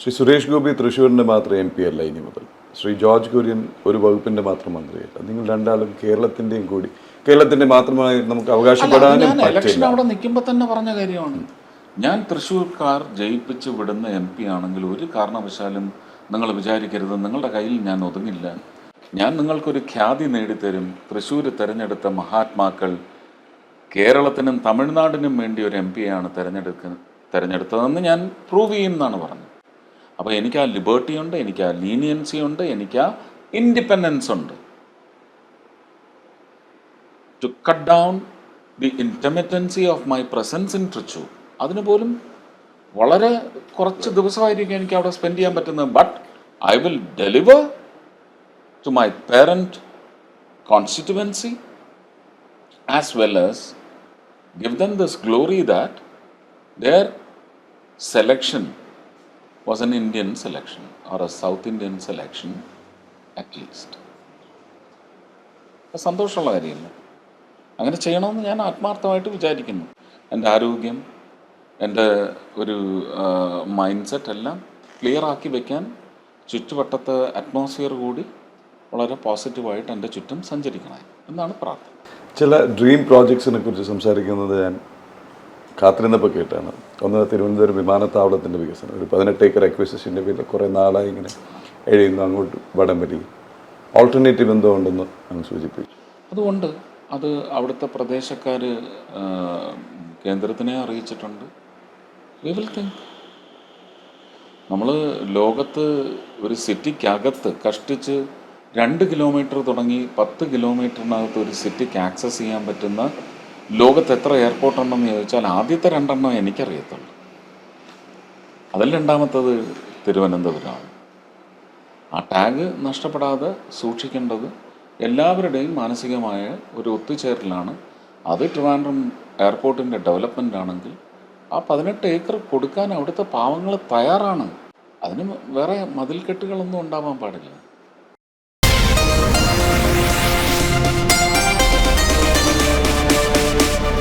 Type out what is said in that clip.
ശ്രീ സുരേഷ് ഗോപി തൃശ്ശൂരിന്റെ മാത്രം M P അല്ല ഇനി മുതൽ. ശ്രീ ജോർജ് കുര്യൻ ഒരു വകുപ്പിന്റെ മാത്രം മന്ത്രിയല്ല നിങ്ങൾ രണ്ടാളും കേരളത്തിന്റെയും കൂടി. കേരളത്തിന്റെ മാത്രമായി നമുക്ക് അവകാശപ്പെടാനും ഇലക്ഷൻ പറ്റില്ല. അവിടെ നിൽക്കുമ്പോൾ തന്നെ പറഞ്ഞ കാര്യമാണ്. ഞാൻ തൃശ്ശൂർക്കാർ ജയിപ്പിച്ച് വിടുന്ന എം പി ആണെങ്കിൽ ഒരു കാരണവശാലും നിങ്ങൾ വിചാരിക്കരുത്. നിങ്ങളുടെ കയ്യിൽ ഞാൻ ഒതുങ്ങില്ല. ഞാൻ നിങ്ങൾക്കൊരു ഖ്യാതി നേടിത്തരും. തൃശ്ശൂർ തിരഞ്ഞെടുത്ത മഹാത്മാക്കൾ കേരളത്തിനും തമിഴ്നാടിനും വേണ്ടി ഒരു എം പിയാണ് തിരഞ്ഞെടുക്ക തിരഞ്ഞെടുത്തതെന്ന് ഞാൻ പ്രൂവ് ചെയ്യുമെന്നാണ് പറഞ്ഞത്. അപ്പോൾ എനിക്ക് ആ ലിബേർട്ടി ഉണ്ട് എനിക്ക് ആ ലീനിയൻസി ഉണ്ട് എനിക്ക് ആ ഇൻഡിപെൻഡൻസ് ഉണ്ട്. To cut down the intermittency of my presence in Trichur അതിന് പോലും വളരെ കുറച്ച് ദിവസമായിരിക്കും എനിക്ക് അവിടെ സ്പെൻഡ് ചെയ്യാൻ പറ്റുന്നത്. But I will deliver to my parent constituency as well as give them this glory that their selection was an Indian selection or a South Indian selection at least. സന്തോഷമുള്ള കാര്യമല്ല? അങ്ങനെ ചെയ്യണമെന്ന് ഞാൻ ആത്മാർത്ഥമായിട്ട് വിചാരിക്കുന്നു. എന്റെ ആരോഗ്യം എന്റെ ഒരു മൈൻഡ് സെറ്റ് എല്ലാം ക്ലിയർ ആക്കി വെക്കാൻ ചുറ്റുവട്ടത്തെ അറ്റ്മോസ്ഫിയർ കൂടി വളരെ പോസിറ്റീവായിട്ട് എന്റെ ചുറ്റും സഞ്ചരിക്കണം എന്നാണ് പ്രാർത്ഥന. ചില ഡ്രീം പ്രോജക്ട്സിനെ കുറിച്ച് സംസാരിക്കുന്നത് ഞാൻ കാത്തിരുന്നപ്പോൾ കേട്ടാണ്. ഒന്ന് തിരുവനന്തപുരം വിമാനത്താവളത്തിന്റെ വികസനം. ഒരു പതിനെട്ട് ഏക്കർ അക്വിസിഷന്റെ പേരിൽ കുറേ നാളായി ഇങ്ങനെ എഴുതുന്നു അങ്ങോട്ട് വടം വടംവലി ഓൾട്ടർനേറ്റീവ് എന്തോ ഉണ്ടെന്ന് അങ്ങ് സൂചിപ്പിച്ചു. അതുകൊണ്ട് അത് അവിടുത്തെ പ്രദേശക്കാർ കേന്ദ്രത്തിനെ അറിയിച്ചിട്ടുണ്ട്. വി വിൽ തിങ്ക് നമ്മൾ ലോകത്ത് ഒരു സിറ്റിക്കകത്ത് കഷ്ടിച്ച് രണ്ട് കിലോമീറ്റർ തുടങ്ങി പത്ത് കിലോമീറ്ററിനകത്ത് ഒരു സിറ്റിക്ക് ആക്സസ് ചെയ്യാൻ പറ്റുന്ന ലോകത്ത് എത്ര എയർപോർട്ട് ഉണ്ടെന്ന് ചോദിച്ചാൽ ആദ്യത്തെ രണ്ടെണ്ണം എനിക്കറിയത്തുള്ളൂ. അതിൽ രണ്ടാമത്തത് തിരുവനന്തപുരമാണ്. ആ ടാഗ് നഷ്ടപ്പെടാതെ സൂക്ഷിക്കേണ്ടത് എല്ലാവരുടെയും മാനസികമായ ഒരു ഒത്തുചേരലാണ്. അത് ട്രിവാൻഡ്രം എയർപോർട്ടിന്റെ ഡെവലപ്മെന്റ് ആണെങ്കിൽ ആ പതിനെട്ട് ഏക്കർ കൊടുക്കാൻ അവിടുത്തെ പാവങ്ങൾ തയ്യാറാണ്. അതിന് വേറെ മതിൽക്കെട്ടുകളൊന്നും ഉണ്ടാവാൻ പാടില്ല.